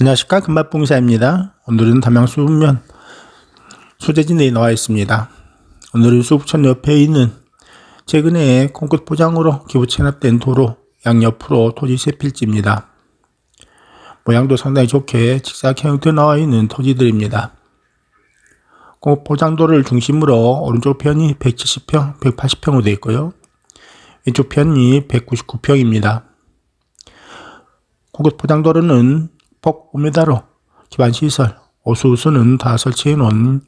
안녕하십니까 금밥봉사입니다. 오늘은 담양수면 소재진에 나와 있습니다. 오늘은 수북천 옆에 있는 최근에 콘크리트 포장으로 기부 체납된 도로 양옆으로 토지 세필지입니다. 모양도 상당히 좋게 직사각 형태 나와 있는 토지들입니다. 포장도를 중심으로 오른쪽 편이 170평, 180평으로 되어 있고요. 왼쪽 편이 199평입니다. 콘크리트 포장도로는 폭 5m로 기반 시설, 오수수는 다 설치해 놓은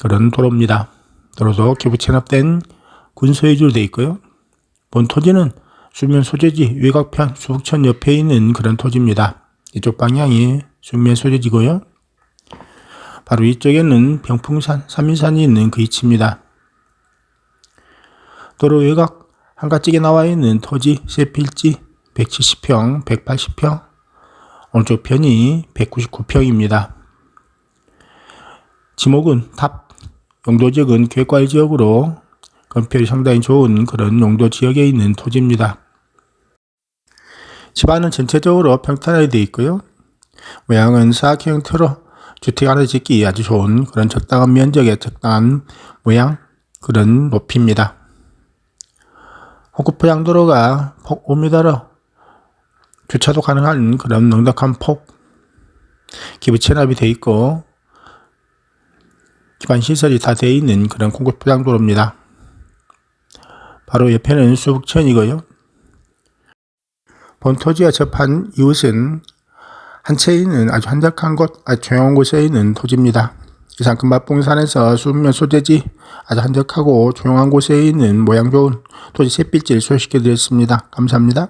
그런 도로입니다. 도로도 기부 체납된 군소유지로 되어 있고요. 본 토지는 수면 소재지 외곽편 수북천 옆에 있는 그런 토지입니다. 이쪽 방향이 수면 소재지고요. 바로 이쪽에는 병풍산, 삼인산이 있는 그 위치입니다. 도로 외곽 한가쪽에 나와 있는 토지 세 필지 170평, 180평, 오른쪽 편이 199평입니다. 지목은 탑, 용도 지역은 객괄 지역으로 건폐율이 상당히 좋은 그런 용도 지역에 있는 토지입니다. 집안은 전체적으로 평탄하게 되어 있고요. 모양은 사각 형태로 주택 하나 짓기 아주 좋은 그런 적당한 면적에 적당한 모양 그런 높이입니다. 호구포장도로가 폭 5m로 주차도 가능한 그런 넉넉한 폭 기부 체납이 되어 있고 기반 시설이 다 되어 있는 그런 콘크리트 포장도로입니다. 바로 옆에는 수북천이고요. 본토지와 접한 이웃은 한 채 있는 아주 한적한 곳, 아주 조용한 곳에 있는 토지입니다. 이상 금밥봉산에서 수면 소재지 아주 한적하고 조용한 곳에 있는 모양 좋은 토지 셋빌지를 소개시켜 드렸습니다. 감사합니다.